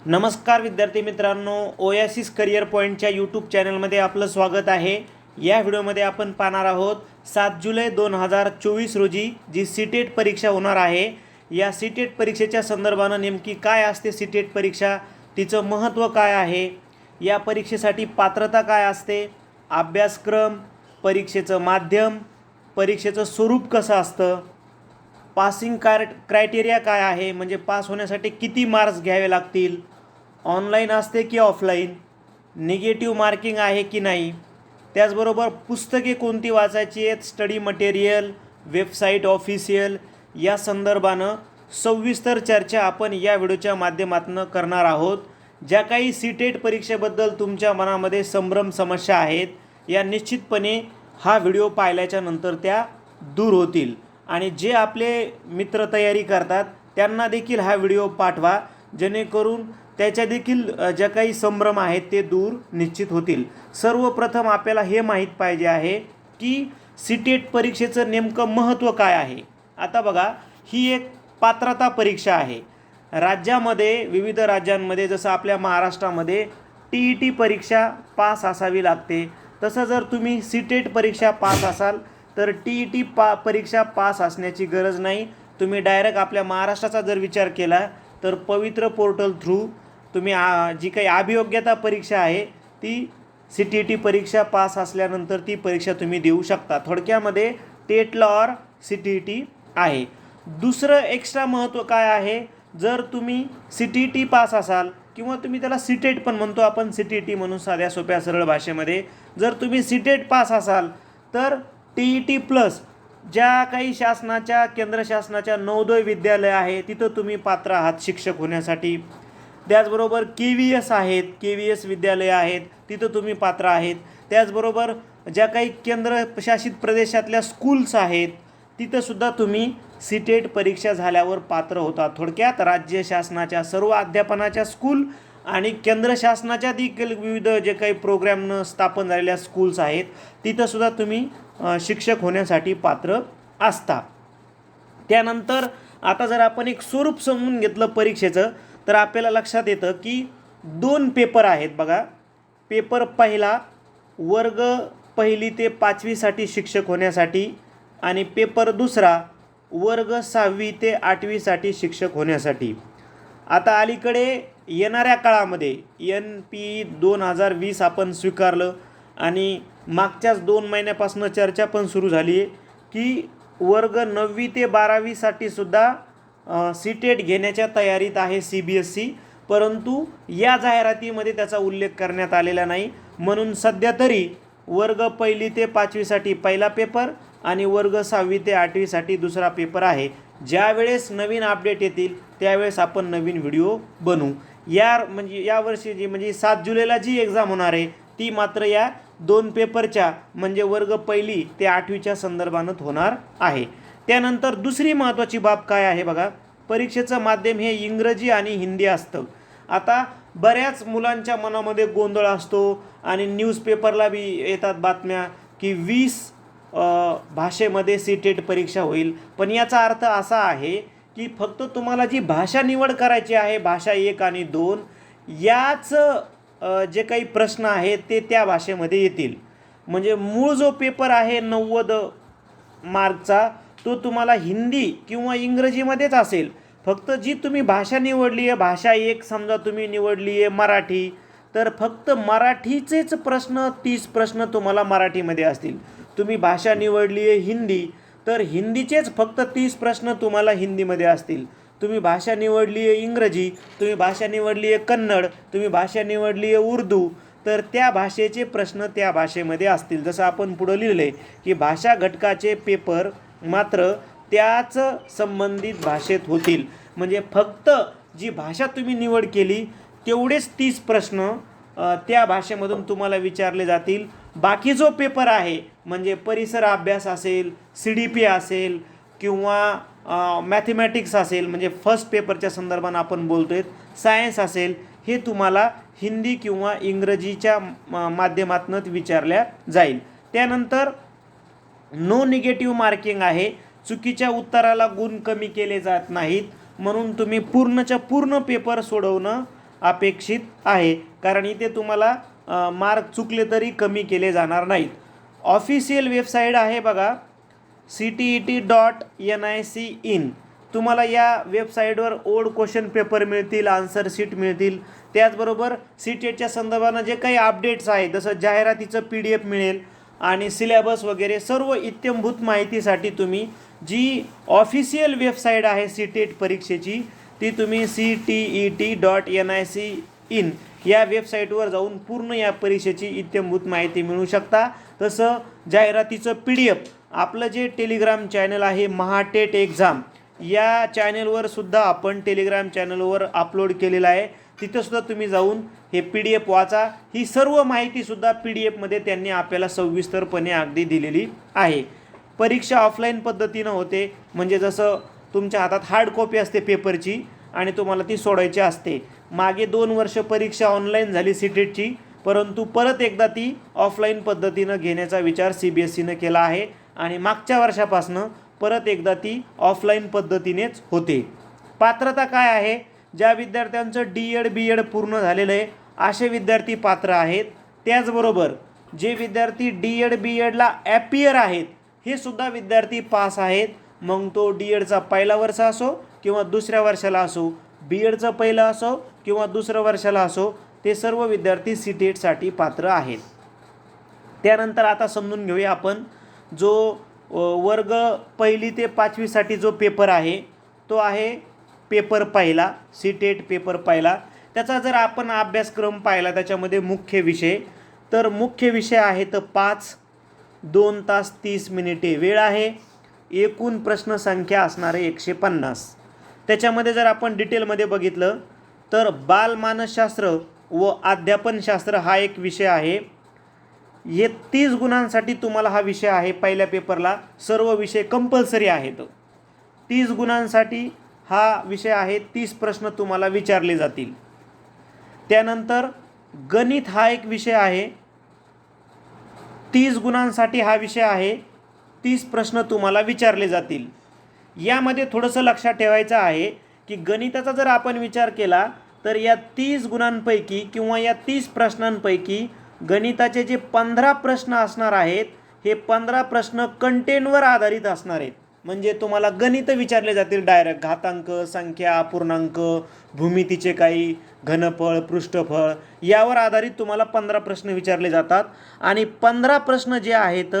नमस्कार विद्यार्थी मित्रांनो ओयासिस करिअर पॉईंटच्या यूट्यूब चॅनलमध्ये आपलं स्वागत आहे. या व्हिडिओमध्ये आपण पाहणार आहोत सात जुलै दोन हजार चोवीस रोजी जी सी टेट परीक्षा होणार आहे या सी टेट परीक्षेच्या संदर्भानं नेमकी काय असते सी टेट परीक्षा तिचं महत्त्व काय आहे या परीक्षेसाठी पात्रता काय असते अभ्यासक्रम परीक्षेचं माध्यम परीक्षेचं स्वरूप कसं असतं पासिंग कार क्रायटेरिया काय आहे? म्हणजे पास होण्यासाठी किती मार्क्स घ्यावे लागतील? ऑनलाईन असते की ऑफलाईन? निगेटिव्ह मार्किंग आहे की नाही? त्याचबरोबर पुस्तके कोणती वाचायची आहेत? स्टडी मटेरियल वेबसाईट ऑफिशियल या संदर्भानं सविस्तर चर्चा आपण या व्हिडिओच्या माध्यमातून करणार आहोत. ज्या काही सीटेट परीक्षेबद्दल तुमच्या मनामध्ये संभ्रम समस्या आहेत या निश्चितपणे हा व्हिडिओ पाहिल्याच्या नंतर त्या दूर होतील. आणि जे आपले मित्र तयारी करतात त्यांना देखील हा व्हिडिओ पाठवा जेणेकरून त्याच्या देखील ज्या काही संभ्रम आहेत ते दूर निश्चित होतील. सर्वप्रथम आपल्याला हे माहीत पाहिजे आहे की सीटेट परीक्षेचं नेमकं महत्त्व काय आहे. आता बघा ही एक पात्रता परीक्षा आहे. राज्यामध्ये विविध राज्यांमध्ये जसं आपल्या महाराष्ट्रामध्ये टी ई टी परीक्षा पास असावी लागते. तसं जर तुम्ही सीटेट परीक्षा पास असाल तर टी ई टी पा परीक्षा पास असण्याची गरज नाही. तुम्ही डायरेक्ट आपल्या महाराष्ट्राचा जर विचार केला तर पवित्र पोर्टल थ्रू तुम्ही आ जी काही अभियोग्यता परीक्षा आहे ती सी टी टी परीक्षा पास असल्यानंतर ती परीक्षा तुम्ही देऊ शकता. थोडक्यामध्ये टेटला ऑर सी टी टी आहे. दुसरं एक्स्ट्रा महत्त्व काय आहे? जर तुम्ही सी टी टी पास असाल किंवा तुम्ही त्याला सिटेट पण म्हणतो आपण सी टी टी म्हणून साध्या सोप्या सरळ भाषेमध्ये जर तुम्ही सिटेट पास असाल तर टी ई टी प्लस ज्या काही शासनाच्या केंद्र शासनाच्या नवोदय विद्यालय आहे तिथं तुम्ही पात्र आहात शिक्षक होण्यासाठी. त्याचबरोबर के व्ही एस आहेत के व्ही एस विद्यालय आहेत तिथं तुम्ही पात्र आहेत. त्याचबरोबर ज्या काही केंद्रशासित प्रदेशातल्या स्कूल्स आहेत तिथंसुद्धा तुम्ही सीटेट परीक्षा झाल्यावर पात्र होता. थोडक्यात राज्य शासनाच्या सर्व अध्यापनाच्या स्कूल आणि केंद्र शासनाच्या देखील विविध जे काही प्रोग्रॅमनं स्थापन झालेल्या स्कूल्स आहेत तिथंसुद्धा तुम्ही शिक्षक होण्यासाठी पात्र असता. त्यानंतर आता जर आपण एक स्वरूप समजून घेतलं परीक्षेचं तर आपल्याला लक्षात येतं की दोन पेपर आहेत बघा. पेपर पहिला वर्ग पहिली ते पाचवीसाठी शिक्षक होण्यासाठी आणि पेपर दुसरा वर्ग सहावी ते आठवीसाठी शिक्षक होण्यासाठी. आता अलीकडे येणाऱ्या काळामध्ये एन पी दोन हजार वीस आपण स्वीकारलं आणि मागच्याच दोन महिन्यापासून चर्चा पण सुरू झाली आहे की वर्ग नववी ते बारावीसाठी सुद्धा सीटेट घेण्याच्या तयारीत आहे सी बी एस सी परंतु या जाहिरातीमध्ये त्याचा उल्लेख करण्यात आलेला नाही. म्हणून सध्या तरी वर्ग पहिली ते पाचवीसाठी पहिला पेपर आणि वर्ग सहावी ते आठवीसाठी दुसरा पेपर आहे. ज्यावेळेस नवीन अपडेट येतील त्यावेळेस आपण नवीन व्हिडिओ बनवू. म्हणजे या म्हणजे यावर्षी जी म्हणजे सात जुलैला जी एक्झाम होणार आहे ती मात्र या दोन पेपरच्या म्हणजे वर्ग पहिली ते आठवीच्या संदर्भानं होणार आहे. त्यानंतर दुसरी महत्त्वाची बाब काय आहे बघा? परीक्षेचं माध्यम हे इंग्रजी आणि हिंदी असतं. आता बऱ्याच मुलांच्या मनामध्ये गोंधळ असतो आणि न्यूजपेपरला बी येतात बातम्या की वीस भाषेमध्ये सी टेट परीक्षा होईल. पण याचा अर्थ असा आहे की फक्त तुम्हाला जी भाषा निवड करायची आहे भाषा एक आणि दोन याच जे काही प्रश्न आहेत ते त्या भाषेमध्ये येतील. म्हणजे मूळ जो पेपर आहे नव्वद मार्कचा तो तुम्हाला हिंदी किंवा इंग्रजीमध्येच असेल. फक्त जी तुम्ही भाषा निवडली आहे भाषा एक समजा तुम्ही निवडली आहे मराठी तर फक्त मराठीचेच प्रश्न तीस प्रश्न तुम्हाला मराठीमध्ये असतील. तुम्ही भाषा निवडली आहे हिंदी तर हिंदीचेच फक्त तीस प्रश्न तुम्हाला हिंदीमध्ये असतील. तुम्ही भाषा निवडली आहे इंग्रजी तुम्ही भाषा निवडली आहे कन्नड तुम्ही भाषा निवडली आहे उर्दू तर त्या भाषेचे प्रश्न त्या भाषेमध्ये असतील. जसं आपण पुढं लिहिलं आहे की भाषा घटकाचे पेपर मात्र त्याच संबंधित भाषेत होतील. म्हणजे फक्त जी भाषा तुम्ही निवड केली तेवढेच तीस प्रश्न त्या भाषेमधून तुम्हाला विचारले जातील. बाकी जो पेपर आहे म्हणजे परिसर अभ्यास असेल सी डी पी असेल किंवा मॅथमॅटिक्स असेल म्हणजे फर्स्ट पेपरच्या संदर्भानं आपण बोलतो आहे सायन्स असेल हे तुम्हाला हिंदी किंवा इंग्रजीच्या म- माध्यमातूनच विचारल्या जाईल. त्यानंतर नो निगेटिव्ह मार्किंग आहे चुकीच्या उत्तराला गुण कमी केले जात नाहीत म्हणून तुम्ही पूर्णच्या पूर्ण पेपर सोडवणं अपेक्षित आहे. कारण इथे तुम्हाला मार्क चुकले तरी कमी केले जाणार नाहीत. ऑफिशियल वेबसाईट आहे बघा. C T E T dot N I C in तुम्हाला या वेबसाईटवर ओल्ड क्वेश्चन पेपर मिळतील आन्सर शीट मिळतील. त्याचबरोबर सी टी एटच्या संदर्भानं जे काही अपडेट्स आहेत जसं जाहिरातीचं पी डी एफ मिळेल आणि सिलेबस वगैरे सर्व इत्यंभूत माहितीसाठी तुम्ही जी ऑफिशियल वेबसाईट आहे सी टेट परीक्षेची ती तुम्ही C T E T dot N I C in या वेबसाईटवर जाऊन पूर्ण या परीक्षेची इत्यंभूत माहिती मिळू शकता. तसं जाहिरातीचं पी डी एफ आपलं जे टेलिग्राम चॅनल आहे महाटेट एक्झाम या चॅनलवर सुद्धा आपण टेलिग्राम चॅनलवर अपलोड केलेलं आहे. तिथंसुद्धा तुम्ही जाऊन हे पी डी एफ वाचा. ही सर्व माहितीसुद्धा पी डी एफमध्ये त्यांनी आपल्याला सविस्तरपणे अगदी दिलेली आहे. परीक्षा ऑफलाईन पद्धतीनं होते. म्हणजे जसं तुमच्या हातात हार्ड कॉपी असते पेपरची आणि तुम्हाला ती सोडायची असते. मागे दोन वर्ष परीक्षा ऑनलाईन झाली सीटेटची परंतु परत एकदा ती ऑफलाईन पद्धतीनं घेण्याचा विचार सी बी एस सीनं केला आहे आणि मागच्या वर्षापासनं परत एकदा ती ऑफलाईन पद्धतीनेच होते. पात्रता काय आहे? ज्या विद्यार्थ्यांचं डी एड बी एड पूर्ण झालेलं आहे असे विद्यार्थी पात्र आहेत. त्याचबरोबर जे विद्यार्थी डी एड बी एडला ॲपियर आहेत हे सुद्धा विद्यार्थी पास आहेत. मग तो डी एडचा पहिला वर्ष असो किंवा दुसऱ्या वर्षाला असो बी एडचं पहिलं असो किंवा दुसरं वर्षाला असो ते सर्व विद्यार्थी सी टी एटसाठी पात्र आहेत. त्यानंतर आता समजून घेऊया आपण जो वर्ग पहिली ते पाचवीसाठी जो पेपर आहे तो आहे पेपर पहिला सी टेट पेपर पहिला. त्याचा जर आपण अभ्यासक्रम पाहिला त्याच्यामध्ये मुख्य विषय तर मुख्य विषय आहे तर पाच दोन तास तीस मिनिटे वेळ आहे. एकूण प्रश्नसंख्या असणार एकशे पन्नास. त्याच्यामध्ये जर आपण डिटेलमध्ये बघितलं तर बालमानसशास्त्र व अध्यापनशास्त्र हा एक विषय आहे. हे तीस गुणांसाठी तुम्हाला हा विषय आहे पहिल्या पेपरला. सर्व विषय कंपल्सरी आहेत. तीस गुणांसाठी हा विषय आहे तीस प्रश्न तुम्हाला विचारले जातील. त्यानंतर गणित हा एक विषय आहे. तीस गुणांसाठी हा विषय आहे तीस प्रश्न तुम्हाला विचारले जातील. यामध्ये थोडंसं लक्षात ठेवायचं आहे की गणिताचा जर आपण विचार केला तर या तीस गुणांपैकी किंवा या तीस प्रश्नांपैकी गणिताचे जे पंधरा प्रश्न असणार आहेत हे पंधरा प्रश्न कंटेनवर आधारित असणार आहेत. म्हणजे तुम्हाला गणित विचारले जातील डायरेक्ट घातांक संख्या अपूर्णांक भूमितीचे काही घनफळ पृष्ठफळ यावर आधारित तुम्हाला पंधरा प्रश्न विचारले जातात. आणि पंधरा प्रश्न जे आहेत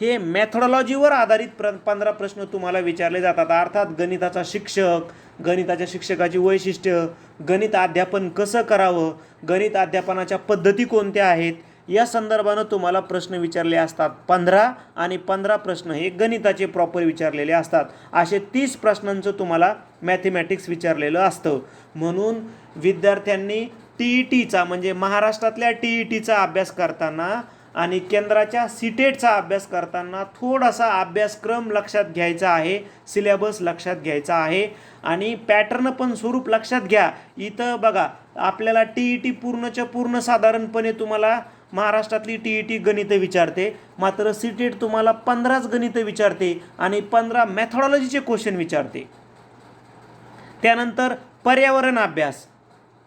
हे मॅथोडॉलॉजीवर आधारित प्र पंधरा प्रश्न तुम्हाला विचारले जातात. अर्थात गणिताचा शिक्षक गणिताच्या शिक्षकाची वैशिष्ट्य गणित अध्यापन कसं करावं गणित अध्यापनाच्या पद्धती कोणत्या आहेत या संदर्भानं तुम्हाला प्रश्न विचारले असतात. पंधरा आणि पंधरा प्रश्न हे गणिताचे प्रॉपर विचारलेले असतात. असे तीस प्रश्नांचं तुम्हाला मॅथमॅटिक्स विचारलेलं असतं. म्हणून विद्यार्थ्यांनी टी ई टीचा म्हणजे महाराष्ट्रातल्या टी ई टीचा अभ्यास करताना आणि केंद्राच्या सिटेटचा अभ्यास करताना थोडासा अभ्यासक्रम लक्षात घ्यायचा आहे सिलेबस लक्षात घ्यायचा आहे आणि पॅटर्न पण स्वरूप लक्षात घ्या. इथं बघा आपल्याला टी ई टी पूर्णच्या पूर्ण साधारणपणे तुम्हाला महाराष्ट्रातली टी ई टी गणितं विचारते मात्र सिटेट तुम्हाला पंधराच गणितं विचारते आणि पंधरा मॅथॉडॉलॉजीचे क्वेश्चन विचारते. त्यानंतर पर्यावरण अभ्यास.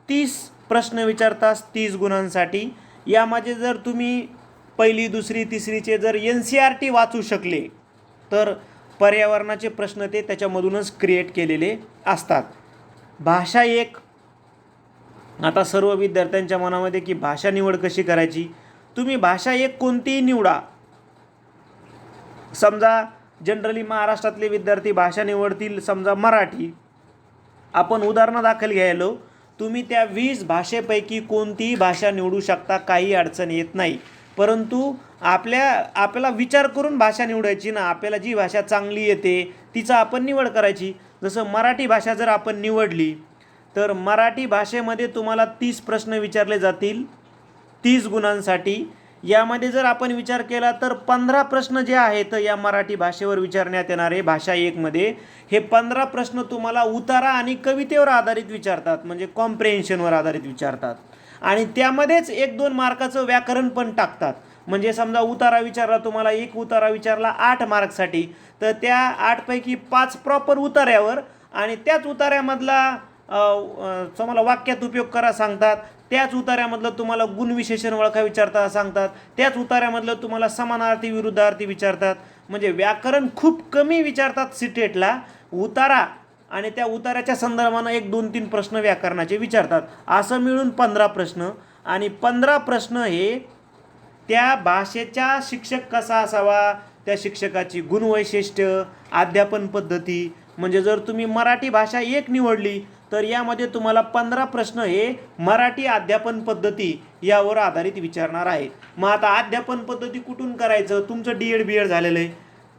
तीस प्रश्न विचारतास तीस गुणांसाठी. यामध्ये जर तुम्ही पहिली दुसरी तिसरीचे जर एन सी आर टी वाचू शकले तर पर्यावरणाचे प्रश्न ते त्याच्यामधूनच क्रिएट केलेले असतात. भाषा एक. आता सर्व विद्यार्थ्यांच्या मनामध्ये की भाषा निवड कशी करायची? तुम्ही भाषा एक कोणतीही निवडा. समजा जनरली महाराष्ट्रातले विद्यार्थी भाषा निवडतील समजा मराठी. आपण उदाहरणादाखल घ्यायलो. तुम्ही त्या वीस भाषेपैकी कोणतीही भाषा निवडू शकता काही अडचण येत नाही. परंतु आपल्या आपल्याला विचार करून भाषा निवडायची ना आपल्याला जी भाषा चांगली येते तिचा आपण निवड करायची. जसं मराठी भाषा जर आपण निवडली तर मराठी भाषेमध्ये तुम्हाला तीस प्रश्न विचारले जातील तीस गुणांसाठी. यामध्ये जर आपण विचार केला तर पंधरा प्रश्न जे आहेत या मराठी भाषेवर विचारण्यात येणारे भाषा एकमध्ये हे पंधरा प्रश्न तुम्हाला उतारा आणि कवितेवर आधारित विचारतात म्हणजे कॉम्प्रेन्शनवर आधारित विचारतात. आणि त्यामध्येच एक दोन मार्काचं व्याकरण पण टाकतात. म्हणजे समजा उतारा विचारला तुम्हाला एक उतारा विचारला आठ मार्कसाठी तर त्या आठपैकी पाच प्रॉपर उतार्यावर आणि त्याच उतार्यामधला तुम्हाला वाक्यात उपयोग करा सांगतात. त्याच उतार्यामधलं तुम्हाला गुणविशेषण ओळखा विचारता सांगतात. त्याच उतार्यामधलं तुम्हाला समानार्थी विरुद्धार्थी विचारतात. म्हणजे व्याकरण खूप कमी विचारतात सिटेटला. उतारा आणि त्या उताराच्या संदर्भानं एक दोन तीन प्रश्न व्याकरणाचे विचारतात. असं मिळून पंधरा प्रश्न. आणि पंधरा प्रश्न हे त्या भाषेचा शिक्षक कसा असावा? त्या शिक्षकाची गुणवैशिष्ट्य अध्यापन पद्धती. म्हणजे जर तुम्ही मराठी भाषा एक निवडली तर यामध्ये तुम्हाला पंधरा प्रश्न हे मराठी अध्यापन पद्धती यावर आधारित विचारणार आहे मग आता अध्यापन पद्धती कुठून करायचं? तुमचं डी एड बी एड झालेलं आहे.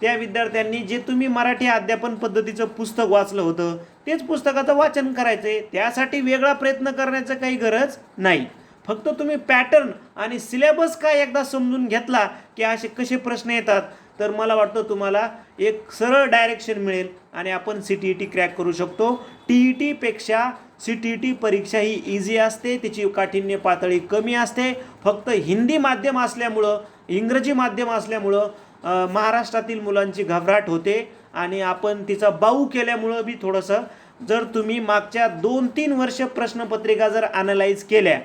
त्या विद्यार्थ्यांनी जे तुम्ही मराठी अध्यापन पद्धतीचं पुस्तक वाचलं होतं तेच पुस्तकाचं वाचन करायचं आहे त्यासाठी वेगळा प्रयत्न करण्याचं काही गरज नाही. फक्त तुम्ही पॅटर्न आणि सिलेबस काय एकदा समजून घेतला की असे कसे प्रश्न येतात तर मला वाटतं तुम्हाला एक सरळ डायरेक्शन मिळेल आणि आपण C T E T crack करू शकतो. टी ई टीपेक्षा सी टी ई टी परीक्षा ही इझी असते तिची काठिण्य पातळी कमी असते. फक्त हिंदी माध्यम असल्यामुळं इंग्रजी माध्यम असल्यामुळं महाराष्ट्रातील मुलांची घबराट होते आणि आपण तिचा बाऊ केल्यामुळं बी थोडंसं जर तुम्ही मागच्या दोन तीन वर्ष प्रश्नपत्रिका जर ॲनलाईज केल्या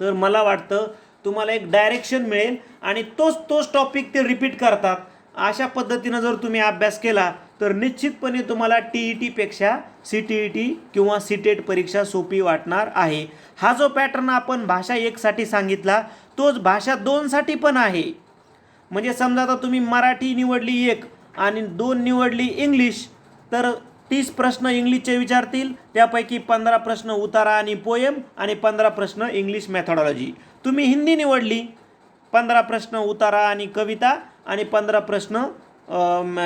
तर मला वाटतं तुम्हाला एक डायरेक्शन मिळेल आणि तोच तोच टॉपिक ते रिपीट करतात. अशा पद्धतीनं जर तुम्ही अभ्यास केला तर निश्चितपणे तुम्हाला टी ई टीपेक्षा सी टी ई टी किंवा सी टेट परीक्षा सोपी वाटणार आहे. हा जो पॅटर्न आपण भाषा एकसाठी सांगितला तोच भाषा दोनसाठी पण आहे. म्हणजे समजा आता तुम्ही मराठी निवडली एक आणि दोन निवडली इंग्लिश तर तीस प्रश्न इंग्लिशचे विचारतील त्यापैकी पंधरा प्रश्न उतारा आणि पोयम आणि पंधरा प्रश्न इंग्लिश मॅथॉडॉलॉजी तुम्ही हिंदी निवडली पंधरा प्रश्न उतारा आणि कविता आणि पंधरा प्रश्न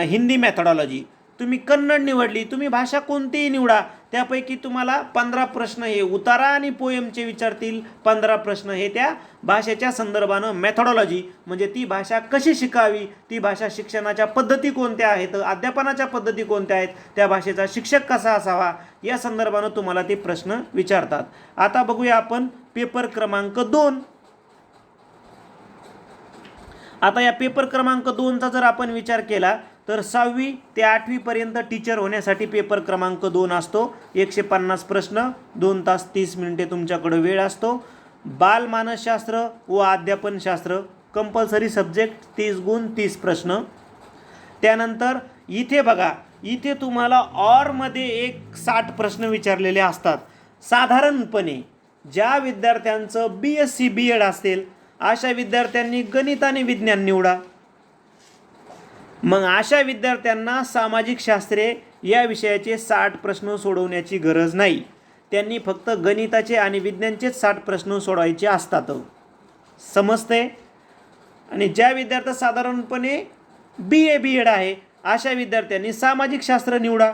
हिंदी मॅथॉडॉलॉजी तुम्ही कन्नड निवडली तुम्ही भाषा कोणतीही निवडा त्यापैकी तुम्हाला पंधरा प्रश्न हे उतारा आणि पोयमचे विचारतील. पंधरा प्रश्न हे त्या भाषेच्या संदर्भानं मॅथॉडॉलॉजी म्हणजे ती भाषा कशी शिकावी? ती भाषा शिक्षणाच्या पद्धती कोणत्या आहेत? अध्यापनाच्या पद्धती कोणत्या आहेत? त्या भाषेचा शिक्षक कसा असावा? या संदर्भानं तुम्हाला ते प्रश्न विचारतात. आता बघूया आपण पेपर क्रमांक दोन. आता या पेपर क्रमांक दोनचा जर आपण विचार केला तर सहावी ते आठवीपर्यंत टीचर होण्यासाठी पेपर क्रमांक दोन असतो. एकशे पन्नास प्रश्न दोन तास तीस मिनिटे तुमच्याकडं वेळ असतो. बालमानसशास्त्र व अध्यापनशास्त्र कंपल्सरी सब्जेक्ट तीस गुण तीस प्रश्न. त्यानंतर इथे बघा इथे तुम्हाला ऑरमध्ये एक साठ प्रश्न विचारलेले असतात. साधारणपणे ज्या विद्यार्थ्यांचं B S C B Ed असेल अशा विद्यार्थ्यांनी गणित आणि विज्ञान निवडा. मग अशा विद्यार्थ्यांना सामाजिक शास्त्रे या विषयाचे साठ प्रश्न सोडवण्याची गरज नाही. त्यांनी फक्त गणिताचे आणि विज्ञानचेच साठ प्रश्न सोडवायचे असतात. समजते आणि ज्या विद्यार्थ्या साधारणपणे बी ए बी एड आहे अशा विद्यार्थ्यांनी सामाजिक शास्त्र निवडा.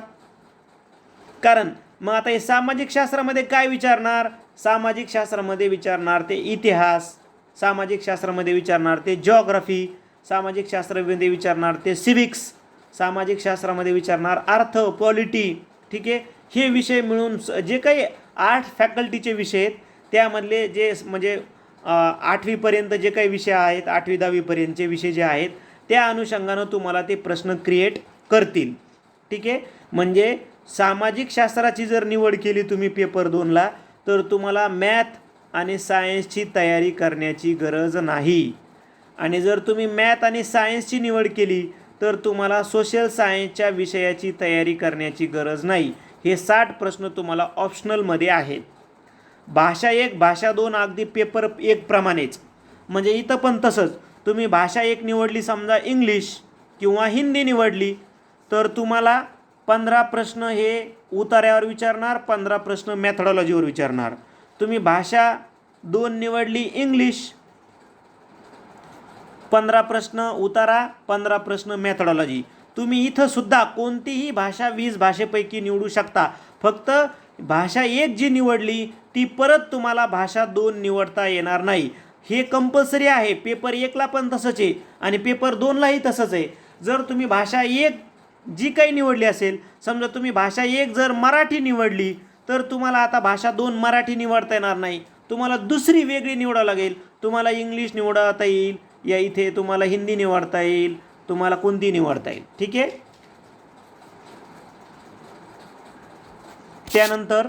कारण मग आता हे सामाजिक शास्त्रामध्ये काय विचारणार? सामाजिक शास्त्रामध्ये विचारणार ते इतिहास सामाजिक शास्त्रामध्ये विचारणार ते जॉग्रफी सामाजिक शास्त्रामध्ये विचारणार ते सिविक्स सामाजिक शास्त्रामध्ये विचारणार अर्थ पॉलिटी ठीक आहे? हे विषय मिळून स- जे काही आठ फॅकल्टीचे विषय आहेत त्यामधले जे म्हणजे आठवीपर्यंत जे काही विषय आहेत आठवी दहावीपर्यंतचे विषय जे आहेत त्या अनुषंगानं तुम्हाला ते प्रश्न क्रिएट करतील. ठीक आहे? म्हणजे सामाजिक शास्त्राची जर निवड केली तुम्ही पेपर दोनला तर तुम्हाला मॅथ आणि सायन्सची तयारी करण्याची गरज नाही. आणि जर तुम्ही मॅथ आणि सायन्सची निवड केली तर तुम्हाला सोशल सायन्सच्या विषयाची तयारी करण्याची गरज नाही. हे साठ प्रश्न तुम्हाला ऑप्शनलमध्ये आहेत. भाषा एक भाषा दोन अगदी पेपर एक प्रमाणेच. म्हणजे इथं पण तसंच. तुम्ही भाषा एक निवडली समजा इंग्लिश किंवा हिंदी निवडली तर तुम्हाला पंधरा प्रश्न हे उतार्यावर विचारणार पंधरा प्रश्न मॅथडॉलॉजीवर विचारणार. तुम्ही भाषा दोन निवडली इंग्लिश पंधरा प्रश्न उतारा पंधरा प्रश्न मॅथडॉलॉजी तुम्ही इथं सुद्धा कोणतीही भाषा वीस भाषेपैकी निवडू शकता. फक्त भाषा एक जी निवडली ती परत तुम्हाला भाषा दोन निवडता येणार नाही. हे कंपल्सरी आहे. पेपर एकला पण तसंच आहे आणि पेपर दोनलाही तसंच आहे. जर तुम्ही भाषा एक जी काही निवडली असेल समजा तुम्ही भाषा एक जर मराठी निवडली तर तुम्हाला आता भाषा दोन मराठी निवडता येणार नाही. तुम्हाला दुसरी वेगळी निवडावं लागेल. तुम्हाला इंग्लिश निवडता येईल. या इथे तुम्हाला हिंदी निवडता येईल तुम्हाला कोणती निवडता येईल. ठीक आहे? त्यानंतर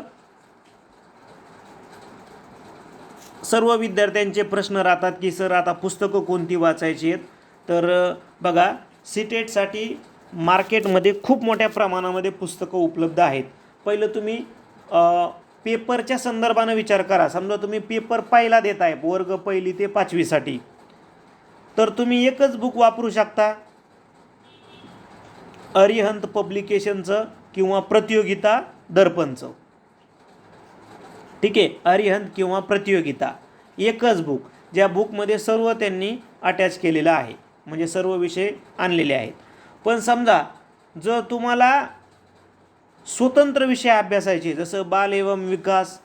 सर्व विद्यार्थ्यांचे प्रश्न राहतात की सर आता पुस्तकं कोणती वाचायची आहेत? तर बघा सिटेटसाठी मार्केटमध्ये खूप मोठ्या प्रमाणामध्ये पुस्तकं उपलब्ध आहेत. पहिलं तुम्ही पेपरच्या संदर्भानं विचार करा. समजा तुम्ही पेपर पहिला देताय वर्ग पहिली ते पाचवीसाठी. तर तुम्ही एकच बुक वापरू शकता. अरिहंत पब्लिकेशनचं किंवा प्रतियोगिता दर्पणचं. ठीक आहे? अरिहंत किंवा प्रतियोगिता. एकच बुक ज्या बुकमध्ये सर्व त्यांनी अटॅच केलेलं आहे. म्हणजे सर्व विषय आणलेले आहेत. पण समजा जर तुम्हाला स्वतंत्र विषय अभ्यासायचे जसं बाल एवं विकास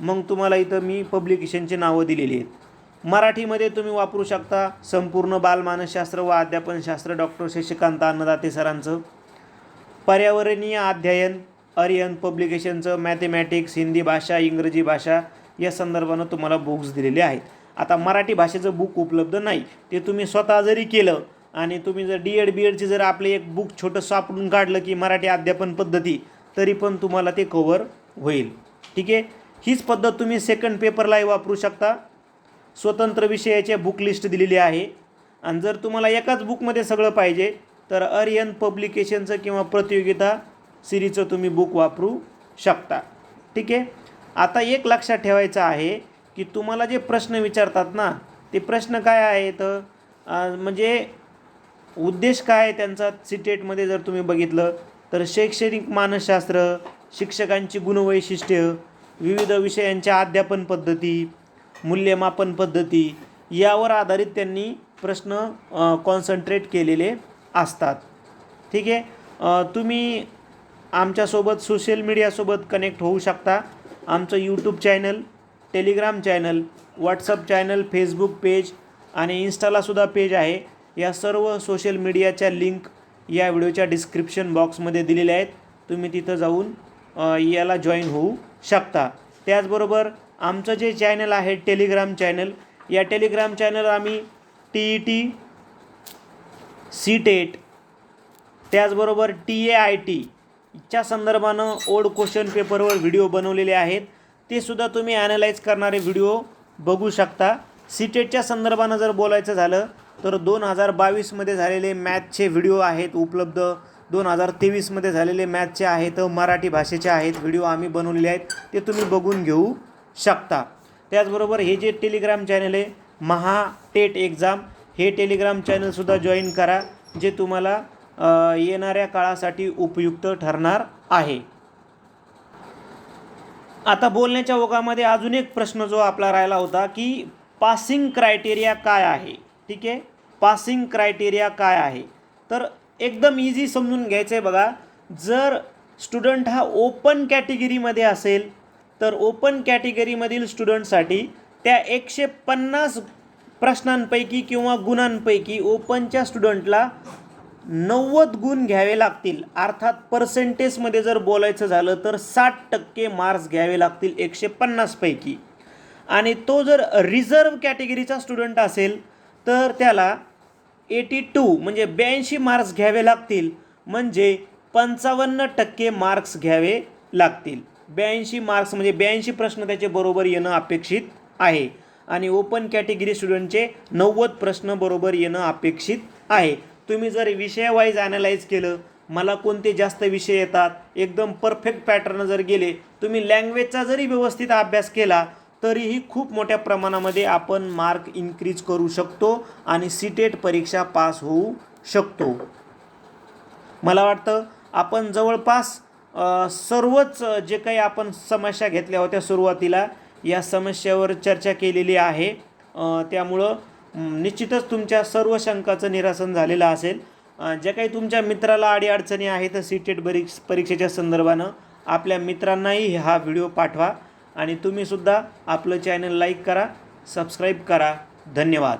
मग तुम्हाला इथं मी पब्लिकेशनची नावं दिलेली आहेत. मराठीमध्ये तुम्ही वापरू शकता संपूर्ण बालमानसशास्त्र व अध्यापनशास्त्र डॉक्टर शशिकांत अन्नदाते सरांचं. पर्यावरणीय अध्ययन अरियन पब्लिकेशनचं मॅथेमॅटिक्स हिंदी भाषा इंग्रजी भाषा या संदर्भानं तुम्हाला बुक्स दिलेले आहेत. आता मराठी भाषेचं बुक उपलब्ध नाही ते तुम्ही स्वतः जरी केलं आणि तुम्ही जर डी एड बी एडची जर आपले एक बुक छोटं सापडून काढलं की मराठी अध्यापन पद्धती तरी पण तुम्हाला ते कवर होईल. ठीक आहे? हीच पद्धत तुम्ही सेकंड पेपरलाही वापरू शकता. स्वतंत्र विषयाचे बुक लिस्ट दिलेली आहे. आणि जर तुम्हाला एकाच बुकमध्ये सगळं पाहिजे तर अरियन पब्लिकेशनचं किंवा प्रतियोगिता सिरीजचं तुम्ही बुक वापरू शकता. ठीक आहे? आता एक लक्षात ठेवायचं आहे की तुम्हाला जे प्रश्न विचारतात ना ते प्रश्न काय आहेत? म्हणजे उद्देश काय आहे त्यांचा? सिटेटमध्ये जर तुम्ही बघितलं तर शैक्षणिक मानसशास्त्र शिक्षकांची गुणवैशिष्ट्य विविध विषयांच्या अध्यापन पद्धती मूल्यमापन पद्धती यावर आधारित त्यांनी प्रश्न कॉन्सन्ट्रेट केलेले असतात. ठीक आहे? तुम्ही आमच्यासोबत सोशल मीडियासोबत कनेक्ट होऊ शकता. आमचं YouTube channel Telegram channel WhatsApp channel Facebook page आणि इन्स्टालासुद्धा पेज आहे. या सर्व सोशल मीडियाच्या लिंक या व्हिडिओच्या डिस्क्रिप्शन बॉक्समध्ये दिलेल्या आहेत. तुम्ही तिथं जाऊन याला जॉईन होऊ शकता. त्याचबरोबर आमचं जे चॅनल आहे टेलिग्राम चॅनल या टेलिग्राम चॅनल आम्ही T E T C TET त्याचबरोबर टी ए आय टीच्या संदर्भानं ओल्ड क्वेश्चन पेपरवर व्हिडिओ बनवलेले आहेत. ते सुद्धा तुम्ही ॲनालाइज करणारे व्हिडिओ बघू शकता. सी टेटच्या संदर्भानं जर बोलायचं झालं तर दोन हजार बावीसमध्ये झालेले मॅथचे व्हिडिओ आहेत उपलब्ध. दोन हजार तेवीसमध्ये झालेले मॅथचे आहेत मराठी भाषेचे आहेत व्हिडिओ आम्ही बनवलेले आहेत. ते तुम्ही बघून घेऊ. शकता. त्याचबरोबर हे जे टेलिग्राम चॅनल आहे महा टेट एक्झाम हे टेलिग्राम चॅनलसुद्धा जॉईन करा जे तुम्हाला येणाऱ्या काळासाठी उपयुक्त ठरणार आहे. आता बोलण्याच्या ओघामध्ये अजून एक प्रश्न जो आपला राहिला होता की पासिंग क्रायटेरिया काय आहे? ठीक आहे? पासिंग क्रायटेरिया काय आहे? तर एकदम इझी समजून घ्यायचं आहे बघा. जर स्टुडंट हा ओपन कॅटेगरीमध्ये असेल तर ओपन कॅटेगरीमधील स्टुडंटसाठी त्या एकशे पन्नास प्रश्नांपैकी किंवा गुणांपैकी ओपनच्या स्टुडंटला नव्वद गुण घ्यावे लागतील. अर्थात पर्सेंटेजमध्ये जर बोलायचं झालं तर साठ टक्के मार्क्स घ्यावे लागतील एकशे पन्नासपैकी आणि तो जर रिझर्व कॅटेगरीचा स्टुडंट असेल तर त्याला एटी टू म्हणजे ब्याऐंशी मार्क्स घ्यावे लागतील. म्हणजे पंचावन्न टक्के मार्क्स घ्यावे लागतील. ब्याऐंशी मार्क्स म्हणजे ब्याऐंशी प्रश्न त्याचे बरोबर येणं अपेक्षित आहे. आणि ओपन कॅटेगरी स्टुडंटचे नव्वद प्रश्न बरोबर येणं अपेक्षित आहे. तुम्ही जर विषयवाईज ॲनालाइज केलं मला कोणते जास्त विषय येतात एकदम परफेक्ट पॅटर्न जर गेले तुम्ही लँग्वेजचा जरी व्यवस्थित अभ्यास केला तरीही खूप मोठ्या प्रमाणामध्ये आपण मार्क इन्क्रीज करू शकतो आणि सीटेट परीक्षा पास होऊ शकतो. मला वाटतं आपण जवळपास सर्वच जे काही आपण समस्या घेतल्या होत्या सुरुवातीला या समस्येवर चर्चा केलेली आहे. त्यामुळं निश्चितच तुमच्या सर्व शंकाचं निरासन झालेलं असेल. जे ज्या काही तुमच्या मित्राला अडीअडचणी आहेत सी टेट परीक्ष परीक्षेच्या संदर्भानं आपल्या मित्रांनाही हा व्हिडिओ पाठवा. आणि तुम्हीसुद्धा आपलं चॅनल लाईक करा सबस्क्राईब करा. धन्यवाद.